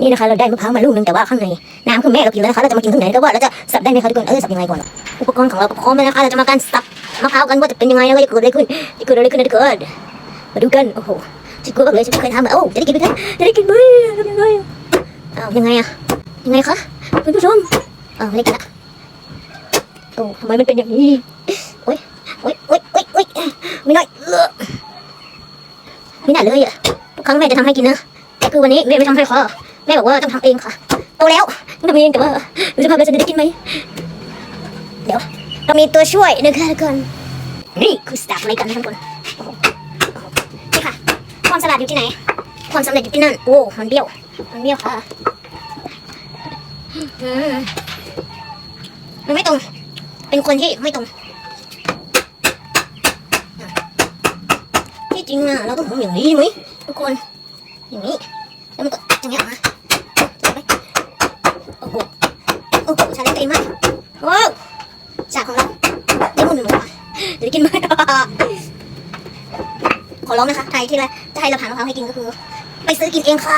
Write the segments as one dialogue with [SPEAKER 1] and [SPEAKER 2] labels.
[SPEAKER 1] นี่นะคะเราได้มะพร้าวมาลูกนึงแต่ว่าข้างในน้ำคือแม่เรากินแล้วนะคะเราจะมากินข้างในก็ว่าเราจะสับได้ไหมคะทุกคนเออสับยังไงก่อนอุปกรณ์ของเราก็พร้อมแล้วนะคะเราจะมาการสับมะพร้าวกันว่าจะเป็นยังไงแล้วก็จะเกิดอะไรขึ้นจะเกิดอะไรขึ้นนะทุกคนมาดูกันโอ้โหฉันกลัวมากเลยฉันไม่เคยทำอะโอ้จะได้กินไหมคะจะได้กินไหมทำยังไงอ้าวยังไงอะยังไงคะคุณผู้ชมอ้าวไม่ได้กินละโอ้ทำไมมันเป็นอย่างนี้โอ๊ยโอ๊ยโอ๊ยโอ๊ยโอ๊ยไม่ได้ออไม่ได้เลยอะทุกครั้งแม่จะทำให้กินนะแต่คือวันนี้แม่ไม่ทำให้ค่ะ แม่บอกว่าต้องทำเองค่ะ โตแล้วต้องทำเองแต่ว่าดูสภาพแล้วจะได้กินไหม เดี๋ยว เรามีตัวช่วยนะคะทุกคนนี่คือสตาร์ทอะไรกันนะทุกคนนี่ค่ะ ความสลัดอยู่ที่ไหน ความสำเร็จอยู่ที่นั่น โอ้ มันเบี้ยว มันเบี้ยวค่ะมมันไม่ตรง เป็นคนที่ไม่ตรงที่จริงอะเราต้องทำอย่างนี้ไหมทุกคน อย่างนี้ แล้วมันก็อย่างเงี้ยออกมาโอ้โหโอ้โหชาเลนจ์ตัวเองมากโอ้ฉากของเราได้หมดหนึ่งค่ะจะได้กินไหมขอร้องนะคะใครที่ไรจะให้เราผ่านมะพร้าวให้กินก็คือ ไปซื้อกินเองค่ะ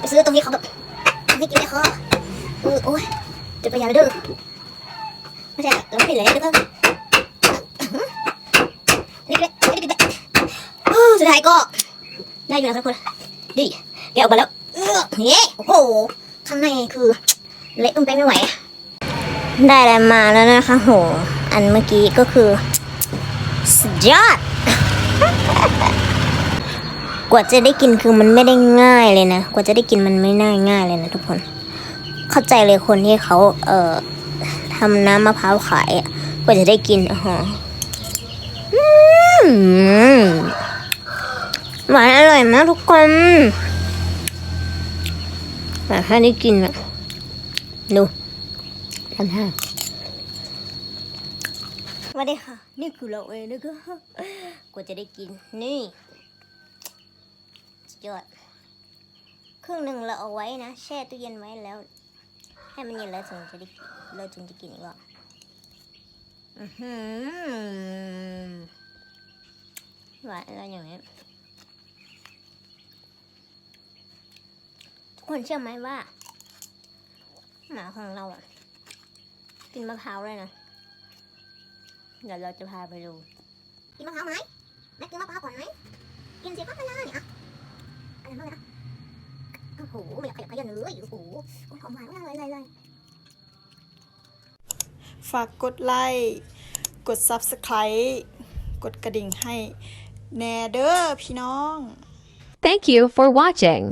[SPEAKER 1] ไปซื้อตรงนี้เขาแบบให้กินได้ค่ะเออโอ้ยจะประหยัดเด้อไม่ใช่เราไม่ได้เลยเด้อนี่ก็ได้นี่ก็สุดท้ายก็ได้อยู่นะครับทุกคนดี แกะออกมาแล้วเออนี่โอ้โห ข้างในคือเละตุ้มไปไม่ไหว ได้อะไรมาแล้วนะคะโห อันเมื่อกี้ก็คือสุดยอด กว่าจะได้กินคือมันไม่ได้ง่ายเลยนะ กว่าจะได้กินมันไม่น่าง่ายเลยนะทุกคน เข้าใจเลยคนที่เขาเอ่อทำน้ำมะพร้าวขายอะกว่าจะได้กินอ๋อหวานอร่อยมากทุกคน แต่ถ้าได้กินอะดูทำท่าสวัสดีค่ะ นี่คือเราเองนะคะกว่าจะได้กิน นี่สุดยอดครึ่งหนึ่งเราเอาไว้นะ แช่ตู้เย็นไว้แล้ว ให้มันเย็นแล้วถึงจะได้เราถึงจะกินอีกรอบหวานอะไรอย่างเงี้ย ทุก คนเชื่อไหมว่า หมาของเราอะ กินมะพร้าวเลยนะ เดี๋ยวเราจะพาไปดู กินมะพร้าวไหมแม่กินมะพร้าวก่อนไหมกินสิครับไม่ได้อะอะไรบ้างนะโอ้โหไม่อยากขยับขยันเลยโอ้โหโอ้ยหอมหวานมากเลยเลยเลย
[SPEAKER 2] ฝากกดไลค์กด Subscribe กดกระดิ่งให้แน่เด้อพี่น้อง
[SPEAKER 3] Thank you for watching.